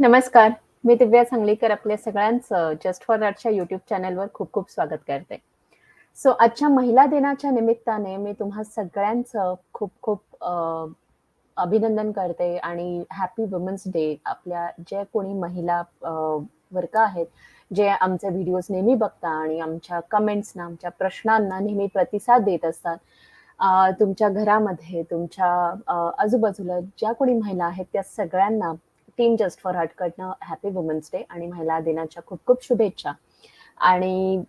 नमस्कार. मी दिव्या सांगलीकर आपल्या सगळ्यांचं जस्ट फॉर आर्टच्या यूट्यूब चॅनलवर खूप-खूप स्वागत करते. सो आजच्या महिला दिनाच्या निमित्ताने मी तुम्हा सगळ्यांचं खूप-खूप अभिनंदन करते आणि हॅपी वुमन्स डे. आपल्या जे कोणी महिला वर्ग आहेत, जे आमचे व्हिडिओज नेहमी बघता आणि आमच्या कमेंट्सना, आमच्या प्रश्नांना नेहमी प्रतिसाद देत असतात. तुमच्या घरामध्ये, तुमच्या आजूबाजूला ज्या कोणी महिला आहेत, त्या सगळ्यांना टीम जस्ट फॉर हार्टकडनं हॅपी वुमन्स डे आणि महिला दिनाच्या खूप-खूप शुभेच्छा. आणि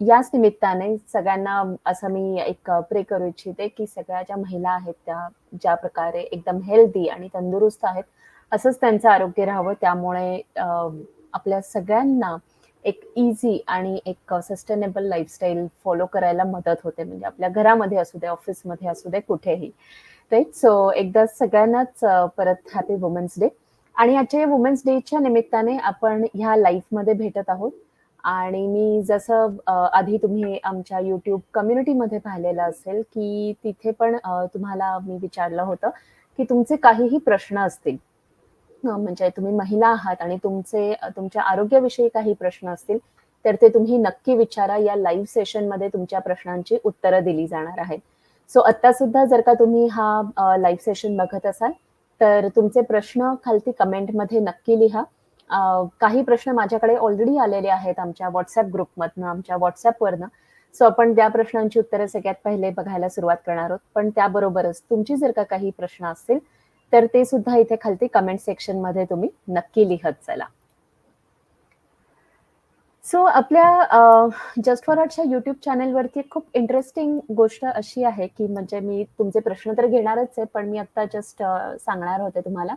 याच निमित्ताने सगळ्यांना असं मी एक प्रे करू इच्छिते, की सगळ्या ज्या महिला आहेत, त्या ज्या प्रकारे एकदम हेल्दी आणि तंदुरुस्त आहेत, असंच त्यांचं आरोग्य राहावं. त्यामुळे आपल्या सगळ्यांना एक इझी आणि एक सस्टेनेबल लाईफस्टाईल फॉलो करायला मदत होते. म्हणजे आपल्या घरामध्ये असू दे, ऑफिसमध्ये असू दे, कुठेही. राईट सो एकदा सगळ्यांनाच परत हॅपी वुमन्स डे. आणि आजच्या या वुमेन्स डेच्या निमित्ताने आपण ह्या लाईफमध्ये भेटत आहोत. आणि मी जसं आधी तुम्ही आमच्या युट्यूब कम्युनिटीमध्ये पाहिलेलं असेल, की तिथे पण तुम्हाला मी विचारलं होतं, की तुमचे काहीही प्रश्न असतील, म्हणजे तुम्ही महिला आहात आणि तुमचे तुमच्या आरोग्याविषयी काही प्रश्न असतील, तर ते तुम्ही नक्की विचारा. या लाईव्ह सेशनमध्ये तुमच्या प्रश्नांची उत्तरं दिली जाणार आहेत. सो आत्ता सुद्धा जर का तुम्ही हा लाईव्ह सेशन बघत असाल, तर तुमचे प्रश्न खालती कमेंटमध्ये नक्की लिहा. काही प्रश्न माझ्याकडे ऑलरेडी आलेले आहेत आमच्या व्हॉट्सअप ग्रुपमधनं, आमच्या WhatsAppवरनं. सो आपण त्या प्रश्नांची उत्तरं सगळ्यात पहिले बघायला सुरुवात करणार आहोत. पण त्याबरोबरच तुमची जर का काही प्रश्न असतील, तर ते सुद्धा इथे खालती कमेंट सेक्शनमध्ये तुम्ही नक्की लिहत चला. सो आपल्या जस्ट फॉर आर्टच्या युट्यूब चॅनेलवरती खूप इंटरेस्टिंग गोष्ट अशी आहे, की म्हणजे मी तुमचे प्रश्न तर घेणारच आहे, पण मी आत्ता जस्ट सांगणार होते तुम्हाला,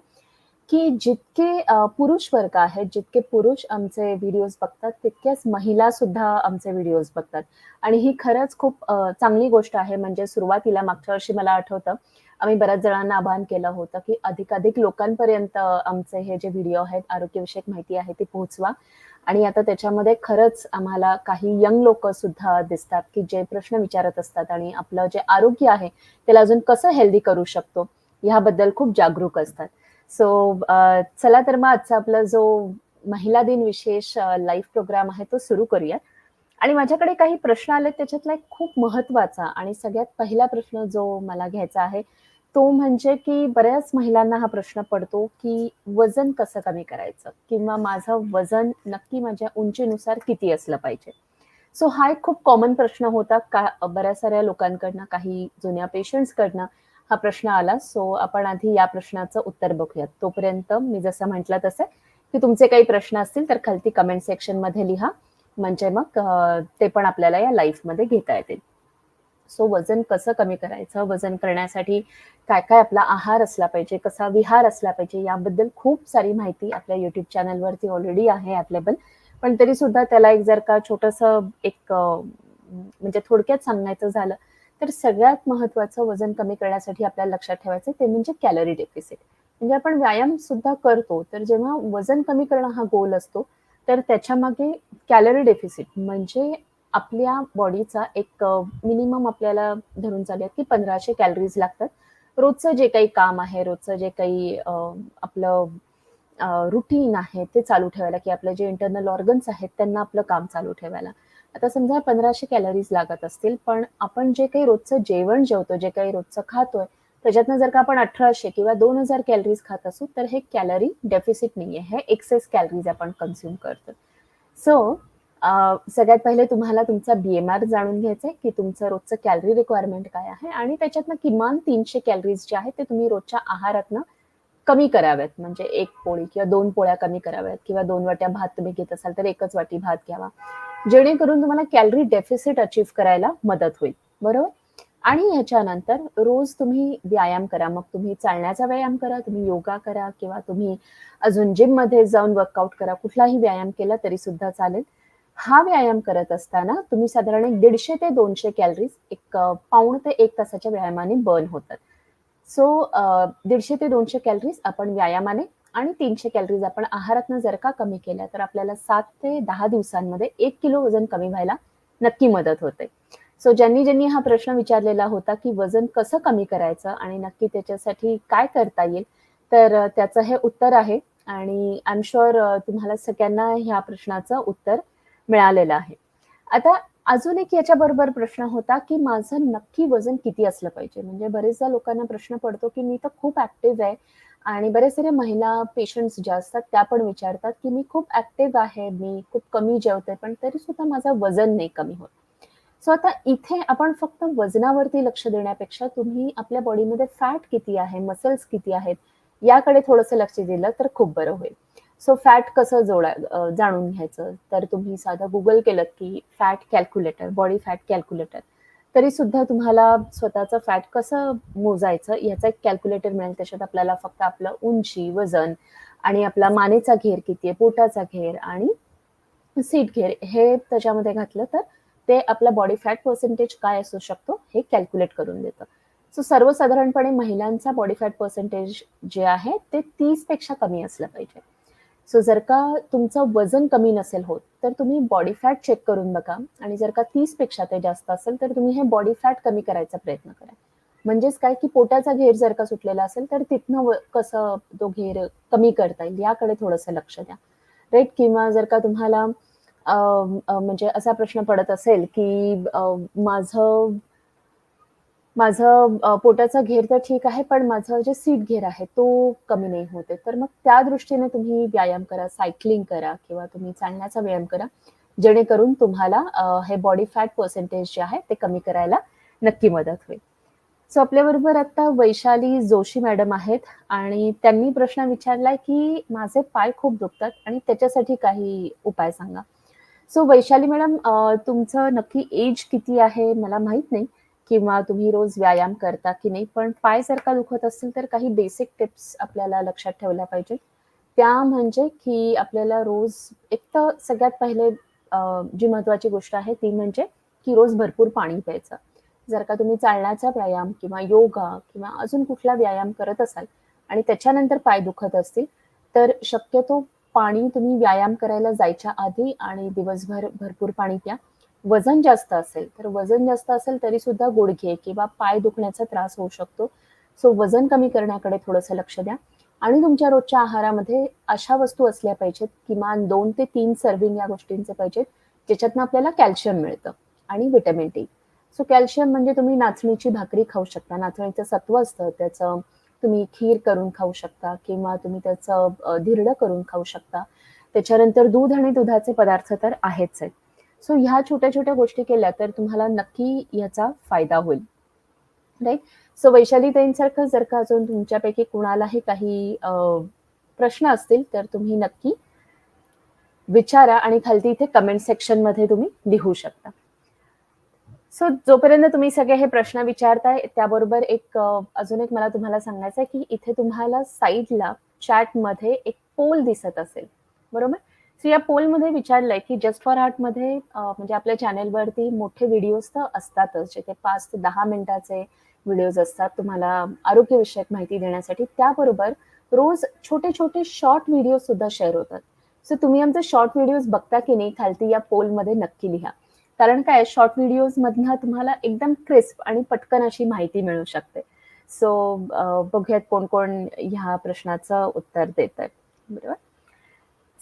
की जितके पुरुष वर्ग आहेत, जितके पुरुष आमचे व्हिडिओज बघतात, तितक्याच महिलासुद्धा आमचे व्हिडिओज बघतात. आणि ही खरंच खूप चांगली गोष्ट आहे. म्हणजे सुरुवातीला मागच्या वर्षी मला आठवतं, आम्ही बऱ्याच जणांना आवाहन केलं होतं, की अधिकाधिक लोकांपर्यंत आमचे हे जे व्हिडिओ आहेत, आरोग्यविषयक माहिती आहे, ती पोहोचवा. आणि आता त्याच्यामध्ये खरंच आम्हाला काही यंग लोक सुद्धा दिसतात, की जे प्रश्न विचारत असतात आणि आपलं जे आरोग्य आहे, त्याला अजून कसं हेल्दी करू शकतो, ह्याबद्दल खूप जागरूक असतात. सो चला तर मग आजचा आपला जो महिला दिन विशेष लाईव्ह प्रोग्राम आहे, तो सुरू करूया. आणि माझ्याकडे काही प्रश्न आलेत, त्याच्यातला एक खूप महत्त्वाचा आणि सगळ्यात पहिला प्रश्न जो मला घ्यायचा आहे, तो म्हणजे की बऱ्याच महिलांना हा प्रश्न पडतो, की वजन कसं कमी करायचं? किंवा माझं वजन नक्की माझ्या उंचीनुसार किती असलं पाहिजे? सो हा एक खूप कॉमन प्रश्न होता. का बऱ्याच साऱ्या लोकांकडनं, काही जुन्या पेशंट्सकडनं हा प्रश्न आला. सो आपण आधी या प्रश्नाचं उत्तर बघूयात. तोपर्यंत मी जसं म्हटलं तसं, की तुमचे काही प्रश्न असतील, तर खालती कमेंट सेक्शनमध्ये लिहा. म्हणजे मग ते पण आपल्याला या लाईफमध्ये घेता येतील. सो वजन कसं कमी करायचं? वजन करण्यासाठी काय-काय आपला आहार असला पाहिजे? कसा विहार असला पाहिजे? याबद्दल खूप सारी माहिती आपल्या युट्यूब चॅनलवरती ऑलरेडी आहे अवेलेबल. पण तरी सुद्धा त्याला एक जर का छोटंसं एक म्हणजे थोडक्यात सांगायचं झालं, तर सगळ्यात महत्त्वाचं वजन कमी करण्यासाठी आपल्याला लक्षात ठेवायचं ते म्हणजे कॅलरी डेफिसिट. म्हणजे आपण व्यायाम सुद्धा करतो, तर जेव्हा वजन कमी करणं हा गोल असतो, तर त्याच्यामागे कॅलरी डेफिसिट म्हणजे आपल्या बॉडीचा एक मिनिमम आपल्याला धरून चालूयात, की पंधराशे कॅलरीज लागतात. रोजचं जे काही काम आहे, रोजचं जे काही आपलं रुटीन आहे, ते चालू ठेवायला, की आपले जे इंटरनल ऑर्गन्स आहेत, त्यांना आपलं काम चालू ठेवायला. आता समजा पंधराशे कॅलरीज लागत असतील, पण आपण जे काही रोजचं जेवण जेवतो, जे काही रोजचं खातोय, त्याच्यातनं जर का आपण अठराशे किंवा दोन हजार कॅलरीज खात असू, तर हे कॅलरी डेफिसिट नाहीये. हे एक्सेस कॅलरीज आपण कन्झ्युम करतो सो सगळ्यात पहिले तुम्हाला तुमचा बी-एम-आर जाणून घ्यायचा आहे, की तुमचं रोजचं कॅलरी रिक्वायरमेंट काय आहे आणि त्याच्यातनं किमान तीनशे कॅलरीज जे आहेत, ते तुम्ही रोजच्या आहारातनं कमी कराव्यात. म्हणजे एक पोळी किंवा दोन पोळ्या कमी कराव्यात किंवा दोन वाट्या भात तुम्ही घेत असाल, तर एकच वाटी भात घ्यावा. जेणेकरून तुम्हाला कॅलरी डेफिसिट अचीव्ह करायला मदत होईल. बरोबर? आणि ह्याच्यानंतर रोज तुम्ही व्यायाम करा. मग तुम्ही चालण्याचा व्यायाम करा, तुम्ही योगा करा किंवा तुम्ही अजून जिममध्ये जाऊन वर्कआउट करा. कुठलाही व्यायाम केला तरी सुद्धा चालेल. हा व्यायाम करत असताना तुम्ही साधारण एक दीडशे ते दोनशे कॅलरीज एक पाऊण ते एक तासाच्या व्यायामाने बर्न होतात. सो दीडशे ते दोनशे कॅलरीज आपण व्यायामाने आणि तीनशे कॅलरीज आपण आहारातनं जर का कमी केल्या, तर आपल्याला सात ते दहा दिवसांमध्ये एक किलो वजन कमी व्हायला नक्की मदत होते. सो ज्यांनी-ज्यांनी हा प्रश्न विचारलेला होता, की वजन कसं कमी करायचं आणि नक्की त्याच्यासाठी काय करता येईल? तर त्याचं हे उत्तर आहे, आणि आय एम शुअर तुम्हाला सगळ्यांना ह्या प्रश्नाचं उत्तर मिळालेलं आहे. आता अजून एक याच्याबरोबर प्रश्न होता, की माझं नक्की वजन किती असलं पाहिजे? म्हणजे बरेचदा लोकांना प्रश्न पडतो, की मी तर खूप ऍक्टिव्ह आहे आणि बरेच सारे महिला पेशंट्स ज्या असतात त्या पण विचारतात, की मी खूप ऍक्टिव्ह आहे, मी खूप कमी जेवते, पण तरी सुद्धा माझं वजन नाही कमी होत. सो आता इथे आपण फक्त वजनावरती लक्ष देण्यापेक्षा तुम्ही आपल्या बॉडीमध्ये फॅट किती आहे, मसल्स किती आहेत, याकडे थोडंसं लक्ष दिलं तर खूप बरं होईल. सो फॅट कसं जोडा जाणून घ्यायचं, तर तुम्ही साधं गुगल केलं की fat calculator, body fat calculator, तरी सुद्धा तुम्हाला स्वतःचं फॅट कसं मोजायचं याचं एक कॅल्क्युलेटर मिळेल. त्याच्यात आपल्याला फक्त आपलं उंची, वजन आणि आपला मानेचा घेर किती आहे, पोटाचा घेर आणि सीट घेर हे त्याच्यामध्ये घातलं तर ते आपला बॉडी फॅट पर्सेंटेज काय असू शकतो हे कॅल्क्युलेट करून देतं. सो सर्वसाधारणपणे महिलांचा बॉडी फॅट पर्सेंटेज जे आहे ते 30 पेक्षा कमी असलं पाहिजे. सो जर का तुमचं वजन कमी नसेल होत, तर तुम्ही बॉडी फॅट चेक करून बघा आणि जर का 30 पेक्षा ते जास्त असेल, तर तुम्ही हे बॉडी फॅट कमी करायचा प्रयत्न करा. म्हणजेच काय, की पोटाचा घेर जर का सुटलेला असेल, तर तिथनं व कसं तो घेर कमी करता येईल याकडे थोडंसं लक्ष द्या. राईट किंवा जर का तुम्हाला म्हणजे असा प्रश्न पडत असेल, की माझं माझं पोटाचा घेर तर ठीक आहे, पण माझं जे सीट घेर आहे तो कमी नाही होत तर मग त्या दृष्टीने तुम्ही व्यायाम करा, सायकलिंग करा किंवा तुम्ही चालण्याचा व्यायाम करा. जेणेकरून तुम्हाला हे बॉडी फॅट पर्सेंटेज जे आहे ते कमी करायला नक्की मदत होईल. सो आपल्याबरोबर आता वैशाली जोशी मॅडम आहेत आणि त्यांनी प्रश्न विचारलाय, की माझे पाय खूप दुखतात आणि त्याच्यासाठी काही उपाय सांगा. सो वैशाली मॅडम तुमचं नक्की एज किती आहे मला माहीत नाही किंवा तुम्ही रोज व्यायाम करता की नाही. पण पाय जर का दुखत असतील तर काही बेसिक टिप्स आपल्याला लक्षात ठेवल्या पाहिजेत. त्या म्हणजे की आपल्याला रोज एक तर सगळ्यात पहिले जी महत्वाची गोष्ट आहे ती म्हणजे की रोज भरपूर पाणी प्यायचं. जर का तुम्ही चालण्याचा व्यायाम किंवा योगा किंवा अजून कुठला व्यायाम करत असाल आणि त्याच्यानंतर पाय दुखत असतील, तर शक्यतो पाणी तुम्ही व्यायाम करायला जायच्या आधी आणि दिवसभर भरपूर पाणी प्या. वजन जास्त असेल, तर वजन जास्त असेल तरी सुद्धा गुडघे किंवा पाय दुखण्याचा त्रास होऊ शकतो. सो वजन कमी करण्याकडे थोडंसं लक्ष द्या आणि तुमच्या रोजच्या आहारामध्ये अशा वस्तू असल्या पाहिजेत किमान दोन ते तीन सर्विंग या गोष्टींचे पाहिजेत, ज्याच्यातनं आपल्याला कॅल्शियम मिळतं आणि व्हिटॅमिन डी. सो कॅल्शियम म्हणजे तुम्ही नाचणीची भाकरी खाऊ शकता. नाचणीचं सत्व असतं त्याचं तुम्ही खीर करून खाऊ शकता किंवा तुम्ही त्याचं धिरडं करून खाऊ शकता. त्याच्यानंतर दूध आणि दुधाचे पदार्थ तर आहेच आहेत. सो ह्या छोट्या-छोट्या गोष्टी केल्या तर तुम्हाला नक्की याचा फायदा होईल. राईट सो वैशाली ताईंसारखं जर का अजून तुमच्यापैकी कुणालाही काही प्रश्न असतील तर तुम्ही नक्की विचारा आणि खालती इथे कमेंट सेक्शनमध्ये तुम्ही लिहू शकता. सो जोपर्यंत तुम्ही सगळे हे प्रश्न विचारताय त्याबरोबर एक अजून एक मला तुम्हाला सांगायचं आहे, की इथे तुम्हाला साईडला चॅटमध्ये एक पोल दिसत असेल, बरोबर? सो या पोलमध्ये विचारलंय, की जस्ट फॉर आर्टमध्ये म्हणजे आपल्या चॅनेलवरती मोठे व्हिडिओज तर असतातच, जे ते 5 ते दहा मिनिटाचे व्हिडिओज असतात तुम्हाला आरोग्यविषयक माहिती देण्यासाठी. त्याबरोबर रोज छोटे-छोटे शॉर्ट व्हिडिओ सुद्धा शेअर होतात. सो तुम्ही आमचे शॉर्ट व्हिडिओज बघता की नाही खालती या पोलमध्ये नक्की लिहा. कारण काय शॉर्ट व्हिडिओज मधनं तुम्हाला एकदम क्रिस्प आणि पटकन अशी माहिती मिळू शकते. सो बघूयात कोण-कोण ह्या प्रश्नाचं उत्तर देतंय. बरोबर?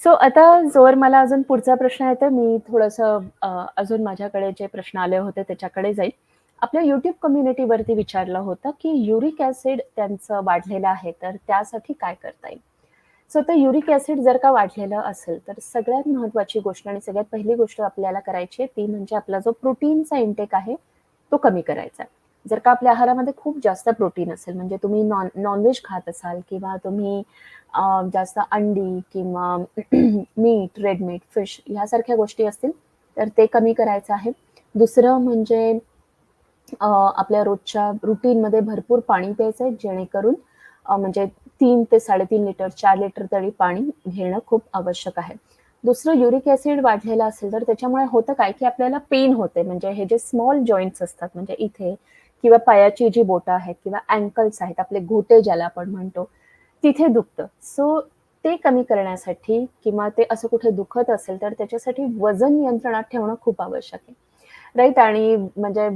सो आता जोवर मला अजून पुढचा प्रश्न येतोय, मी थोडंसं अ, अजून माझ्याकडे जे प्रश्न आले होते त्याच्याकडे जाईल. आपल्या YouTube कम्युनिटीवरती विचारलं होतं, की युरिक ॲसिड त्यांचं वाढलेलं आहे, तर त्यासाठी काय करता येईल? सो तर युरिक ॲसिड जर का वाढलेलं असेल, तर सगळ्यात महत्त्वाची गोष्ट आणि सगळ्यात पहिली गोष्ट आपल्याला करायची आहे, ती म्हणजे आपला जो प्रोटीनचा इंटेक आहे, तो कमी करायचा आहे. जर का आपल्या आहारामध्ये खूप जास्त प्रोटीन असेल, म्हणजे तुम्ही नॉन नॉनव्हेज खात असाल किंवा तुम्ही जास्त अंडी किंवा मीठ रेड मीट, फिश ह्यासारख्या गोष्टी असतील, तर ते कमी करायचं आहे. दुसरं म्हणजे आपल्या रोजच्या रुटीनमध्ये भरपूर पाणी प्यायचं आहे, जेणेकरून म्हणजे तीन ते 3.5 लिटर, चार लिटर तरी पाणी घेणं खूप आवश्यक आहे. दुसरं युरिक ऍसिड वाढलेलं असेल, तर त्याच्यामुळे होतं काय, की आपल्याला पेन होते. म्हणजे हे जे स्मॉल जॉईंट असतात, म्हणजे इथे किंवा पायाची जी बोटं आहेत किंवा अँकल्स आहेत, आपले घोटे ज्याला आपण म्हणतो, तिथे दुखतं. सो ते कमी करण्यासाठी किंवा ते असं कुठे दुखत असेल, तर त्याच्यासाठी वजन नियंत्रणात ठेवणं खूप आवश्यक आहे. राईट आणि म्हणजे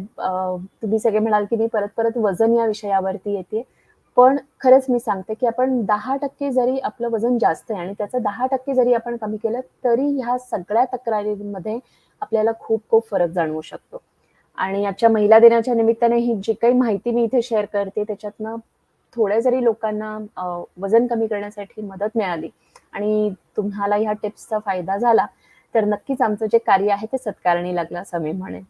तुम्ही सगळे म्हणाल, की मी परत-परत वजन या विषयावरती येते पण खरंच मी सांगते, की आपण 10% जरी आपलं वजन जास्त आहे आणि त्याचं 10% जरी आपण कमी केलं, तरी ह्या सगळ्या तक्रारींमध्ये आपल्याला खूप-खूप फरक जाणवू शकतो. आणि आजच्या महिला दिनाच्या निमित्ताने ही जी काही माहिती मी इथे शेअर करते, त्याच्यातनं थोड्या जरी लोकांना वजन कमी करण्यासाठी मदत मिळाली आणि तुम्हाला ह्या टिप्सचा फायदा झाला, तर नक्कीच आमचं जे कार्य आहे ते सत्कारणी लागलं असं मी म्हणेन.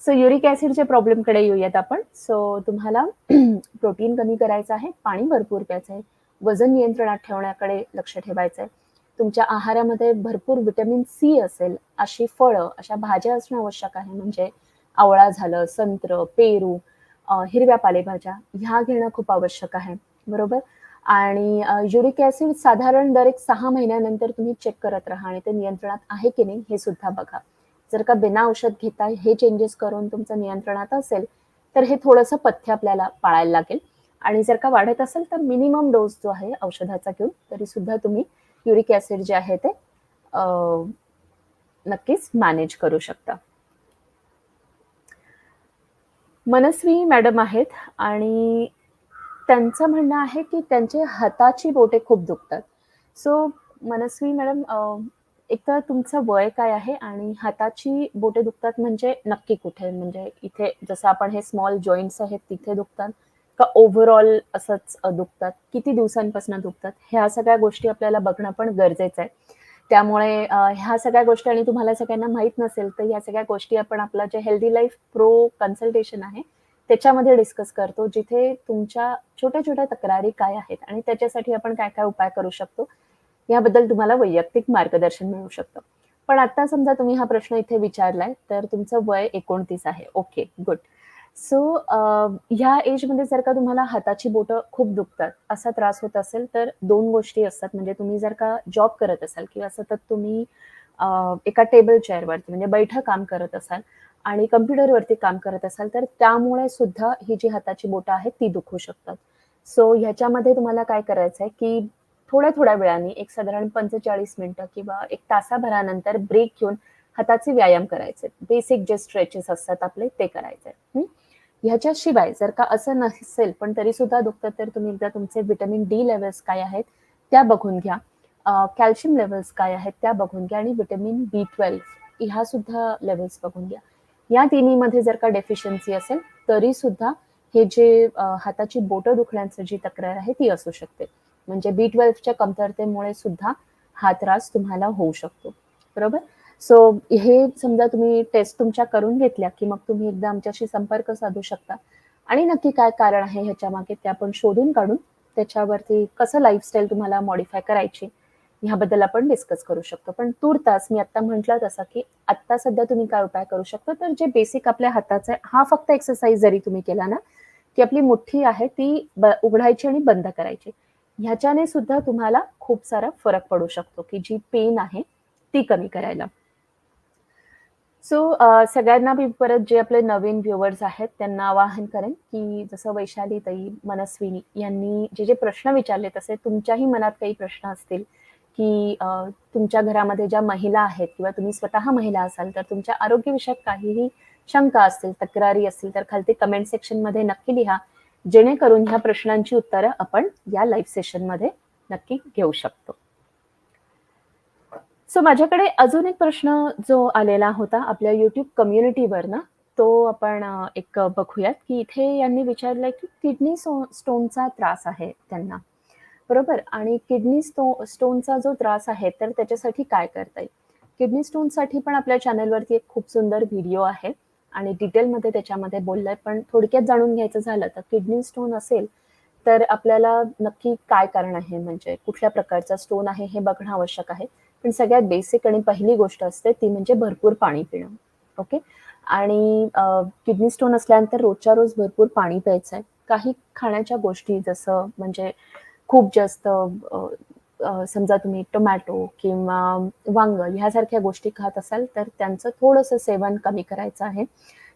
सो युरिक ऍसिडच्या प्रॉब्लेमकडे येऊयात आपण. सो तुम्हाला प्रोटीन कमी करायचं आहे, पाणी भरपूर प्यायचं आहे, वजन नियंत्रणात ठेवण्याकडे लक्ष ठेवायचं आहे. तुमच्या आहारामध्ये भरपूर व्हिटॅमिन सी असेल, अशी फळं, अशा भाज्या असणं आवश्यक आहे. म्हणजे आवळा झालं, संत्र, पेरू, हिरव्या पालेभाज्या ह्या घेणं खूप आवश्यक आहे. बरोबर? आणि युरिक ॲसिड साधारण दर एक सहा महिन्यानंतर तुम्ही चेक करत राहा आणि ते नियंत्रणात आहे की नाही हे सुद्धा बघा. जर का बिना औषध घेता हे चेंजेस करून तुमचं नियंत्रणात असेल, तर हे थोडंसं पथ्य आपल्याला पाळायला लागेल आणि जर का वाढत असेल, तर मिनिमम डोस जो आहे औषधाचा घेऊन तरी सुद्धा तुम्ही युरिक ॲसिड जे आहे ते नक्कीच मॅनेज करू शकता. मनस्वी मॅडम आहेत आणि त्यांचं म्हणणं आहे, की त्यांचे हाताची बोटे खूप दुखतात. सो मनस्वी मॅडम एक तर तुमचं वय काय आहे आणि हाताची बोटे दुखतात म्हणजे नक्की कुठे? म्हणजे इथे जसं आपण हे स्मॉल जॉइंट्स आहेत तिथे दुखतात का ओव्हरऑल असंच दुखतात? किती दिवसांपासून दुखतात? ह्या सगळ्या गोष्टी आपल्याला बघणं पण गरजेचं आहे. त्यामुळे ह्या सगळ्या गोष्टी आणि तुम्हाला सगळ्यांना माहीत नसेल, तर ह्या सगळ्या गोष्टी आपण आपलं जे हेल्दी लाईफ प्रो कन्सल्टेशन आहे, त्याच्यामध्ये डिस्कस करतो. जिथे तुमच्या छोट्या-छोट्या तक्रारी काय आहेत आणि त्याच्यासाठी आपण काय-काय उपाय करू शकतो, याबद्दल तुम्हाला वैयक्तिक मार्गदर्शन मिळू शकतं. पण आता समजा तुम्ही हा प्रश्न इथे विचारलाय, तर तुमचं वय 29 आहे. Okay, good. सो ह्या एजमध्ये जर का तुम्हाला हाताची बोटं खूप दुखतात, असा त्रास होत असेल, तर दोन गोष्टी असतात. म्हणजे तुम्ही जर का जॉब करत असाल किंवा सतत तुम्ही एका टेबल चेअरवरती म्हणजे बैठं काम करत असाल आणि कम्प्युटरवरती काम करत असाल, तर त्यामुळे सुद्धा ही जी हाताची बोटं आहेत, ती दुखू शकतात. सो ह्याच्यामध्ये तुम्हाला काय करायचं आहे, की थोड्या-थोड्या वेळाने एक साधारण 45 मिनिटं किंवा एक तासाभरानंतर ब्रेक घेऊन हाताचे व्यायाम करायचे. बेसिक जे स्ट्रेचेस असतात आपले ते करायचे. ह्याच्याशिवाय जर का असं नसेल, पण तरी सुद्धा दुखतं, तर तुम्ही एकदा तुमचे व्हिटॅमिन डी लेवल्स काय आहेत, त्या बघून घ्या. कॅल्शियम लेव्हल्स काय आहेत, त्या बघून घ्या आणि व्हिटॅमिन बी12 ह्या सुद्धा लेवल्स बघून घ्या. या तिन्हीमध्ये जर का डेफिशियन्सी असेल, तरी सुद्धा हे जे हाताची बोटं दुखण्याची जी तक्रार आहे, ती असू शकते. म्हणजे बी12च्या कमतरतेमुळे सुद्धा हा त्रास तुम्हाला होऊ शकतो. बरोबर? सो हे समजा तुम्ही टेस्ट तुमच्या करून घेतल्या, की मग तुम्ही एकदा आमच्याशी संपर्क साधू शकता आणि नक्की काय कारण आहे ह्याच्या मागे ते आपण शोधून काढून त्याच्यावरती कसं लाईफस्टाईल तुम्हाला मॉडिफाय करायची, ह्याबद्दल आपण डिस्कस करू शकतो. पण तूर्तास मी आत्ता म्हटलं तसं, की आत्ता सध्या तुम्ही काय उपाय करू शकता, तर जे बेसिक आपल्या हाताचा हा फक्त एक्सरसाइज जरी तुम्ही केला ना, की आपली मुठ्ठी आहे ती उघडायची आणि बंद करायची. ह्याच्याने सुद्धा तुम्हाला खूप सारा फरक पडू शकतो, की जी पेन आहे ती कमी करायला. सो uh, सगळ्यांना मी परत जे आपले नवीन व्ह्युअर्स आहेत, त्यांना आवाहन करेन, की जसं वैशाली ताई, मनस्विनी यांनी जे-जे प्रश्न विचारले, तसे तुमच्याही मनात काही प्रश्न असतील, की तुमच्या घरामध्ये ज्या महिला आहेत किंवा तुम्ही स्वतः महिला असाल, तर तुमच्या आरोग्यविषयक काहीही शंका असतील, तक्रारी असतील, तर खालती कमेंट सेक्शनमध्ये नक्की लिहा. जेणेकरून ह्या प्रश्नांची उत्तरं आपण या लाईव्ह सेशनमध्ये नक्की घेऊ शकतो. सो माझ्याकडे अजून एक प्रश्न जो आलेला होता आपल्या YouTube कम्युनिटीवरनं, तो आपण एक बघूयात, की इथे यांनी विचारलंय, की किडनी स्टोनचा त्रास आहे त्यांना. बरोबर? आणि किडनी स्टो स्टोनचा जो त्रास आहे, तर त्याच्यासाठी काय करता येईल? किडनी स्टोनसाठी पण आपल्या चॅनलवरती एक खूप सुंदर व्हिडिओ आहे आणि डिटेलमध्ये त्याच्यामध्ये बोललंय. पण थोडक्यात जाणून घ्यायचं झालं, तर किडनी स्टोन असेल, तर आपल्याला नक्की काय कारण आहे, म्हणजे कुठल्या प्रकारचा स्टोन आहे, हे बघणं आवश्यक आहे. पण सगळ्यात बेसिक आणि पहिली गोष्ट असते, ती म्हणजे भरपूर पाणी पिणं. ओके? आणि किडनी स्टोन असल्यानंतर रोजच्या रोज भरपूर पाणी प्यायचं आहे. काही खाण्याच्या गोष्टी जसं म्हणजे खूप जास्त समजा तुम्ही टोमॅटो किंवा वांग ह्यासारख्या गोष्टी खात असाल, तर त्यांचं थोडंसं सेवन कमी करायचं आहे.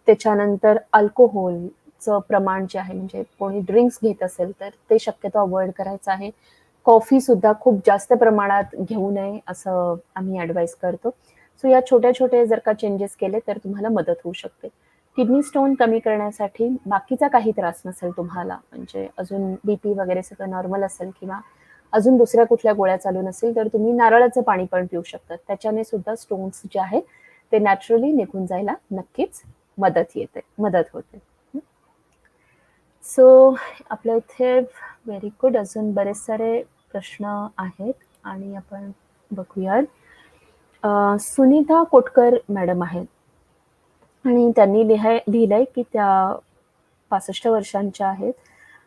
त्याच्यानंतर अल्कोहोलचं प्रमाण जे आहे, म्हणजे कोणी ड्रिंक्स घेत असेल, तर ते शक्यतो अवॉइड करायचं आहे. कॉफीसुद्धा खूप जास्त प्रमाणात घेऊ नये, असं आम्ही ॲडवाईस करतो. सो या छोटे-छोटे जर का चेंजेस केले, तर तुम्हाला मदत होऊ शकते. किडनी स्टोन कमी करण्यासाठी बाकीचा काही त्रास नसेल तुम्हाला म्हणजे अजून बीपी वगैरे सगळं नॉर्मल असेल किंवा अजून दुसऱ्या कुठल्या गोळ्या चालू नसेल तर तुम्ही नारळाचं पाणी पण पिऊ शकता त्याच्याने सुद्धा स्टोन्स जे आहेत ते नॅचरली निघून जायला नक्कीच मदत येते मदत होते सो आपल्या इथे व्हेरी गुड अजून बरेच सारे प्रश्न आहेत आणि आपण बघूयात. सुनीता कोटकर मॅडम आहेत. आणि त्यांनी लिहाय लिहिलंय की त्या पासष्ट वर्षांच्या आहेत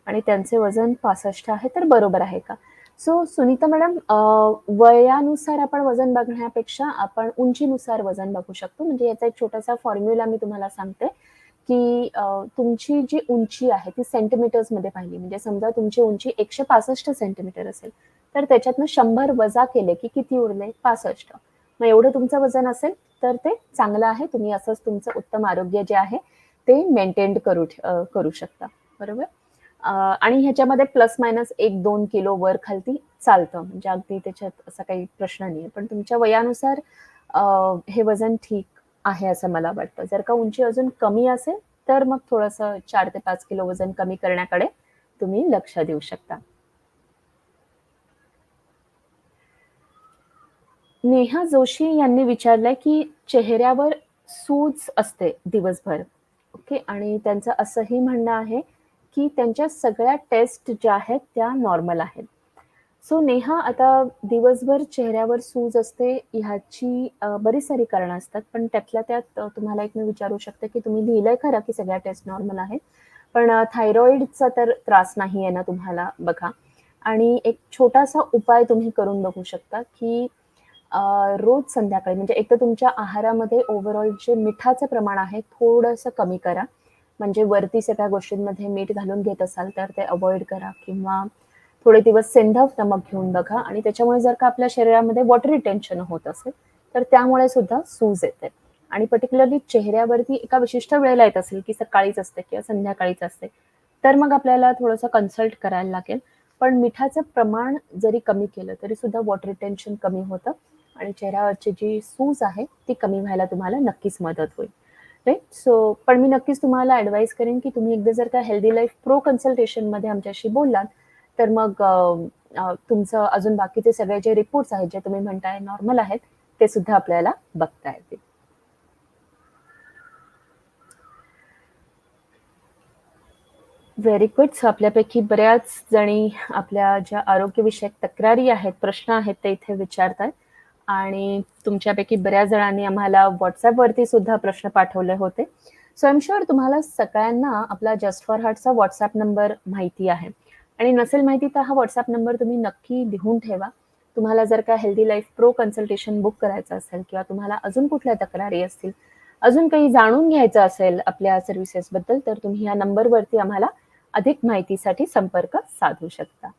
आणि त्यांचे वजन पासष्ट आहे तर बरोबर आहे का? सो सुनीता मॅडम वयानुसार आपण वजन बघण्यापेक्षा आपण उंचीनुसार वजन बघू शकतो. म्हणजे याचा एक छोटासा फॉर्म्युला मी तुम्हाला सांगते. की तुमची जी उंची आहे ती सेंटीमीटर्समध्ये पाहिली. म्हणजे समजा तुमची उंची एकशे पासष्ट सेंटीमीटर असेल तर त्याच्यातनं शंभर वजा केले की किती उरले? पासष्ट. मग एवढं तुमचं वजन असेल तर ते चांगलं आहे. तुम्ही असंच तुमचं उत्तम आरोग्य जे आहे ते मेंटेन करू करू शकता. बरोबर? आणि ह्याच्यामध्ये प्लस मायनस एक दोन किलो वर खालती चालतं. म्हणजे अगदी त्याच्यात असा काही प्रश्न नाही पण तुमच्या वयानुसार हे वजन ठीक आहे असं मला वाटतं. जर का उंची अजून कमी असेल तर मग थोडंसं चार ते पाच किलो वजन कमी करण्याकडे तुम्ही लक्ष देऊ शकता. नेहा जोशी यांनी विचारलंय की चेहऱ्यावर सूज असते दिवसभर. ओके? आणि त्यांचं असंही म्हणणं आहे की त्यांच्या सगळ्या टेस्ट ज्या आहेत त्या नॉर्मल आहेत. सो नेहा आता दिवसभर चेहऱ्यावर सूज असते ह्याची बरीच सारी कारणं असतात पण त्यातल्या त्यात तुम्हाला एक मी विचारू शकते की तुम्ही लिहिलंय खरं की सगळ्या टेस्ट नॉर्मल आहेत पण थायरॉइडचा तर त्रास नाही आहे ना तुम्हाला बघा. आणि एक छोटासा उपाय तुम्ही करून बघू शकता की रोज संध्याकाळी म्हणजे एक तर तुमच्या आहारामध्ये ओव्हरऑल जे मिठाचं प्रमाण आहे थोडंसं कमी करा. म्हणजे वरती सगळ्या गोष्टींमध्ये मीठ घालून घेत असाल तर ते अवॉइड करा किंवा थोडे दिवस सेंधव नमक घेऊन बघा. आणि त्याच्यामुळे जर का आपल्या शरीरामध्ये वॉटर रिटेन्शन होत असेल तर त्यामुळे सुद्धा सूज येते. आणि पर्टिक्युलरली चेहऱ्यावरती एका विशिष्ट वेळेला येत असेल की सकाळीच असते किंवा संध्याकाळीच असते तर मग आपल्याला थोडंसं कन्सल्ट करायला लागेल. पण मिठाचं प्रमाण जरी कमी केलं तरी सुद्धा वॉटर रिटेन्शन कमी होतं. आणि चेहऱ्यावरची जी सूज आहे ती कमी व्हायला तुम्हाला नक्कीच मदत होईल. राईट सो पण मी नक्कीच तुम्हाला ॲडवाईस करेन की तुम्ही एकदा जर का हेल्दी लाईफ प्रो कन्सल्टेशनमध्ये आमच्याशी बोललात तर मग तुमचं अजून बाकीचे सगळे जे रिपोर्ट्स आहेत जे तुम्ही म्हणताय नॉर्मल आहेत ते सुद्धा आपल्याला बघता येतील. व्हेरी गुड सो आपल्यापैकी बऱ्याच जणी आपल्या ज्या आरोग्यविषयक तक्रारी आहेत प्रश्न आहेत ते इथे विचारतात आणि तुमच्यापैकी बऱ्याच जणांनी आम्हाला व्हॉट्सॲपवरती सुद्धा प्रश्न पाठवले होते. सो एम शुअर तुम्हाला सगळ्यांना आपला जस्ट फॉर हार्टचा व्हॉट्सअप नंबर माहिती आहे. आणि नसेल माहिती तर हा व्हॉट्सअप नंबर तुम्ही नक्की लिहून ठेवा. तुम्हाला जर का healthy life pro consultation book करायचं असेल किंवा तुम्हाला अजून कुठल्या तक्रारी असतील अजून काही जाणून घ्यायचं असेल आपल्या सर्व्हिसेसबद्दल तर तुम्ही या नंबरवरती आम्हाला अधिक माहितीसाठी संपर्क साधू शकता.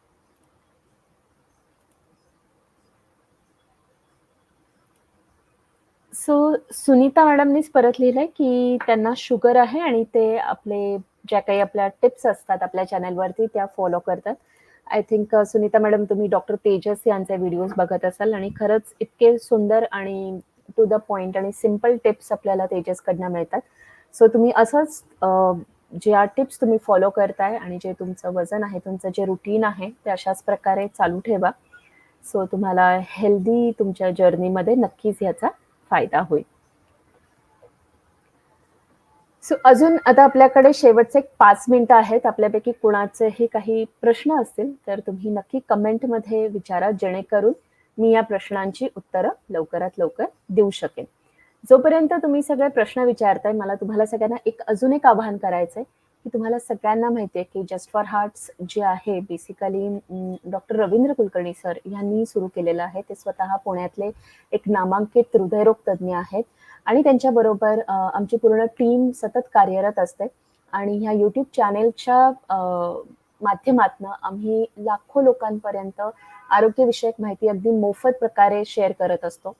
सो सुनीता मॅडमनीच परत लिहिलंय की त्यांना शुगर आहे आणि ते आपले ज्या काही आपल्या टिप्स असतात आपल्या चॅनलवरती त्या फॉलो करतात. I think uh, Sunita madam तुम्ही डॉक्टर तेजस यांचे व्हिडिओज बघत असाल आणि खरंच इतके सुंदर आणि टू द पॉइंट आणि सिंपल टिप्स आपल्याला तेजसकडनं मिळतात. सो तुम्ही असंच uh, ज्या टिप्स तुम्ही फॉलो करताय आणि जे तुमचं वजन आहे तुमचं जे रुटीन आहे ते अशाच प्रकारे चालू ठेवा. सो तुम्हाला हेल्दी तुमच्या जर्नीमध्ये नक्कीच याचा फायदा होईल. सो अजून आता आपल्याकडे शेवटचे एक पाच मिनिटं आहेत. आपल्यापैकी कुणाचेही काही प्रश्न असतील तर तुम्ही नक्की कमेंटमध्ये विचारा जेणेकरून मी या प्रश्नांची उत्तरं लवकरात लवकर देऊ शकेन. जोपर्यंत तुम्ही सगळे प्रश्न विचारताय मला तुम्हाला सगळ्यांना एक अजून एक आवाहन करायचंय. की तुम्हाला सगळ्यांना माहिती आहे की जस्ट फॉर हार्ट्स जे आहे basically doctor Ravindra Kulkarni sir यांनी सुरू केलेलं आहे. ते स्वतः पुण्यातले एक नामांकित हृदयरोग तज्ज्ञ आहेत. आणि त्यांच्याबरोबर आमची पूर्ण टीम सतत कार्यरत असते. आणि ह्या यूट्यूब चॅनेलच्या माध्यमातून आम्ही लाखो लोकांपर्यंत आरोग्यविषयक माहिती अगदी मोफत प्रकारे शेअर करत असतो.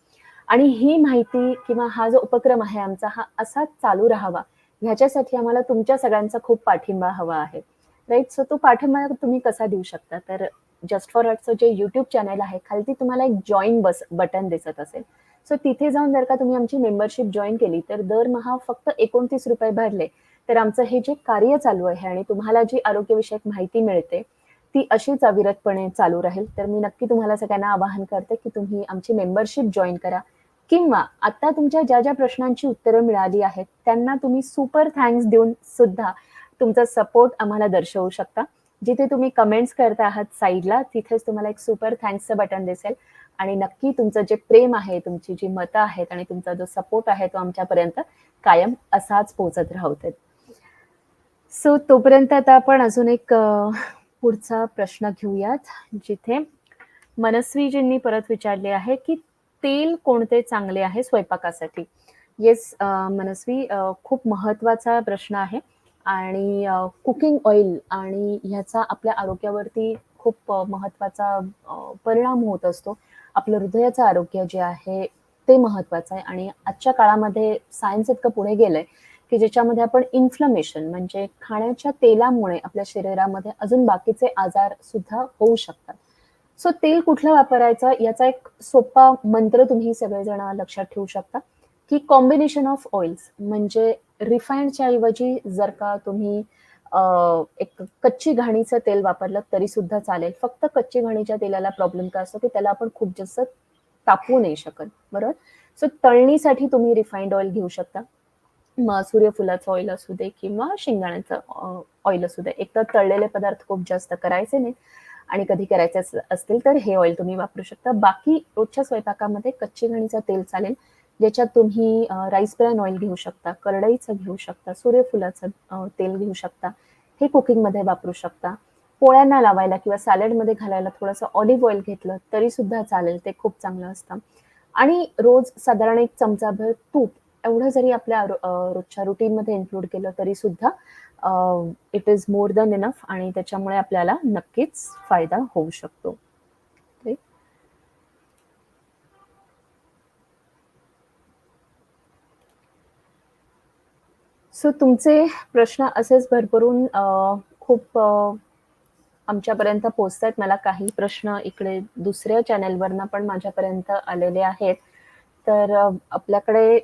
आणि ही माहिती किंवा हा जो उपक्रम आहे आमचा हा असाच चालू राहावा. ह्याच्यासाठी आम्हाला तुमच्या सगळ्यांचा खूप पाठिंबा हवा आहे. राईट सो तो पाठिंबा तुम्ही कसा देऊ शकता? तर जस्ट फॉर अर्टचं जे युट्यूब चॅनल आहे खालती तुम्हाला एक जॉईन बस बटन दिसत असेल. सो तिथे जाऊन जर का तुम्ही आमची मेंबरशिप जॉईन केली तर दरमहा फक्त एकोणतीस रुपये भरले. तर आमचं हे जे कार्य चालू आहे आणि तुम्हाला जी आरोग्यविषयक माहिती मिळते ती अशीच अविरतपणे चालू राहील. तर मी नक्की तुम्हाला सगळ्यांना आवाहन करते की तुम्ही आमची मेंबरशिप जॉईन करा. किंवा आता तुमच्या ज्या ज्या प्रश्नांची उत्तरं मिळाली आहेत त्यांना तुम्ही सुपर थँक्स देऊन सुद्धा तुमचा सपोर्ट आम्हाला दर्शवू शकता. जिथे तुम्ही कमेंट्स करता आहात साईडला तिथेच तुम्हाला एक सुपर थँक्सचं बटन दिसेल. आणि नक्की तुमचं जे प्रेम आहे तुमची जी मतं आहेत आणि तुमचा जो सपोर्ट आहे तो आमच्यापर्यंत कायम असाच पोहोचत राहत सो तोपर्यंत आता आपण अजून एक पुढचा प्रश्न घेऊयात. जिथे मनस्वीजींनी परत विचारले आहे की तेल कोणते चांगले आहे स्वयंपाकासाठी? येस मनस्वी खूप महत्त्वाचा प्रश्न आहे. आणि कुकिंग ऑइल आणि ह्याचा आपल्या आरोग्यावरती खूप महत्त्वाचा परिणाम होत असतो. आपलं हृदयाचं आरोग्य जे आहे ते महत्वाचं आहे. आणि आजच्या काळामध्ये सायन्स इतकं पुढे गेलंय की ज्याच्यामध्ये आपण इन्फ्लमेशन म्हणजे खाण्याच्या तेलामुळे आपल्या शरीरामध्ये अजून बाकीचे आजार सुद्धा होऊ शकतात. सो तेल कुठलं वापरायचं? याचा एक सोपा मंत्र तुम्ही सगळेजण लक्षात ठेवू शकता की कॉम्बिनेशन ऑफ ऑइल्स म्हणजे रिफाईंडच्या ऐवजी जर का तुम्ही एक कच्ची घाणीचं तेल वापरलं तरी सुद्धा चालेल. फक्त कच्ची घाणीच्या तेलाला प्रॉब्लेम काय असतो की त्याला आपण खूप जास्त तापवू नाही शकत. बरोबर? सो तळणीसाठी तुम्ही रिफाईंड ऑइल घेऊ शकता. मग सूर्यफुलाचं ऑइल असू दे किंवा शेंगदाण्याचं ऑइल असू दे. एक तर तळलेले पदार्थ खूप जास्त करायचे नाही आणि कधी करायचे असतील तर हे ऑइल तुम्ही वापरू शकता. बाकी रोजच्या स्वयंपाकामध्ये कच्ची घणीचं तेल चालेल ज्याच्यात तुम्ही राईस ब्रॅन ऑइल घेऊ शकता करडईचं घेऊ शकता सूर्यफुलाचं तेल घेऊ शकता हे कुकिंगमध्ये वापरू शकता. पोळ्यांना लावायला किंवा सॅलडमध्ये घालायला थोडंसं ऑलिव्ह ऑइल घेतलं तरी सुद्धा चालेल ते खूप चांगलं असतं. आणि रोज साधारण एक चमचाभर तूप एवढं जरी आपल्या रोजच्या रुटीनमध्ये इन्क्लूड केलं तरी सुद्धा it is more than enough आणि त्याच्यामुळे आपल्याला नक्कीच फायदा होऊ शकतो. सो तुमचे प्रश्न असेच भरभरून खूप आमच्यापर्यंत पोचत आहेत मला काही प्रश्न इकडे दुसऱ्या चॅनेलवरनं पण माझ्यापर्यंत आलेले आहेत. तर आपल्याकडे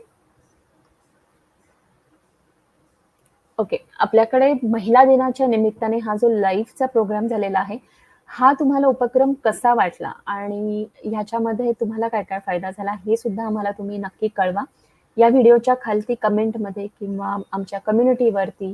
ओके आपल्याकडे महिला दिनाच्या निमित्ताने हा जो लाईव्हचा प्रोग्राम झालेला आहे हा तुम्हाला उपक्रम कसा वाटला? आणि ह्याच्यामध्ये तुम्हाला काय काय फायदा झाला हे सुद्धा आम्हाला तुम्ही नक्की कळवा. या व्हिडिओच्या खालती कमेंटमध्ये किंवा आमच्या कम्युनिटीवरती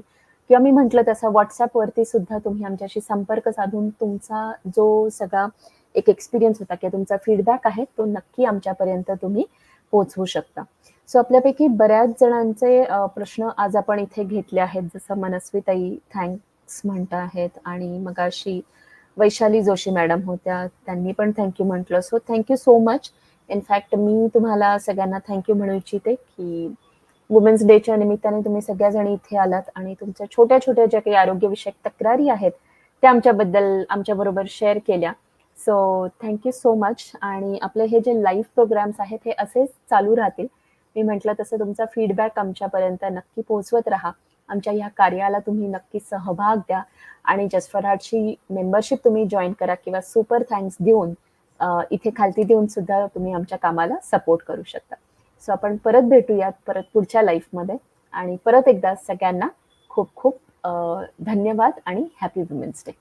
किंवा मी म्हटलं तसं व्हॉट्सअपवरती सुद्धा तुम्ही आमच्याशी संपर्क साधून तुमचा जो सगळा एक एक्सपिरियन्स होता किंवा तुमचा फीडबॅक आहे तो नक्की आमच्यापर्यंत तुम्ही पोहोचवू शकता. सो आपल्यापैकी बऱ्याच जणांचे प्रश्न आज आपण इथे घेतले आहेत. जसं मनस्वीताई थँक्स म्हणत आहेत आणि मग अशी वैशाली जोशी मॅडम होत्या. त्यांनी पण थँक्यू म्हटलं. So thank you so much in fact मी तुम्हाला सगळ्यांना थँक्यू म्हणू इच्छिते की वुमेन्स डेच्या निमित्ताने तुम्ही सगळ्याजणी इथे आलात आणि तुमच्या छोट्या छोट्या ज्या काही आरोग्यविषयक तक्रारी आहेत त्या आमच्याबद्दल आमच्याबरोबर शेअर केल्या. सो थँक्यू सो मच आणि आपले हे जे लाईव्ह प्रोग्राम्स आहेत हे असेच चालू राहतील. मी म्हटलं तसं तुमचा फीडबॅक आमच्यापर्यंत नक्की पोहोचवत राहा. आमच्या ह्या कार्याला तुम्ही नक्की सहभाग द्या आणि जस्ट फॉर हार्टची मेंबरशिप तुम्ही जॉईन करा किंवा सुपर थँक्स देऊन इथे खालती देऊन सुद्धा तुम्ही आमच्या कामाला सपोर्ट करू शकता. सो आपण परत भेटूयात परत पुढच्या लाईफमध्ये आणि परत एकदा सगळ्यांना खूप खूप धन्यवाद आणि हॅपी वुमेन्स डे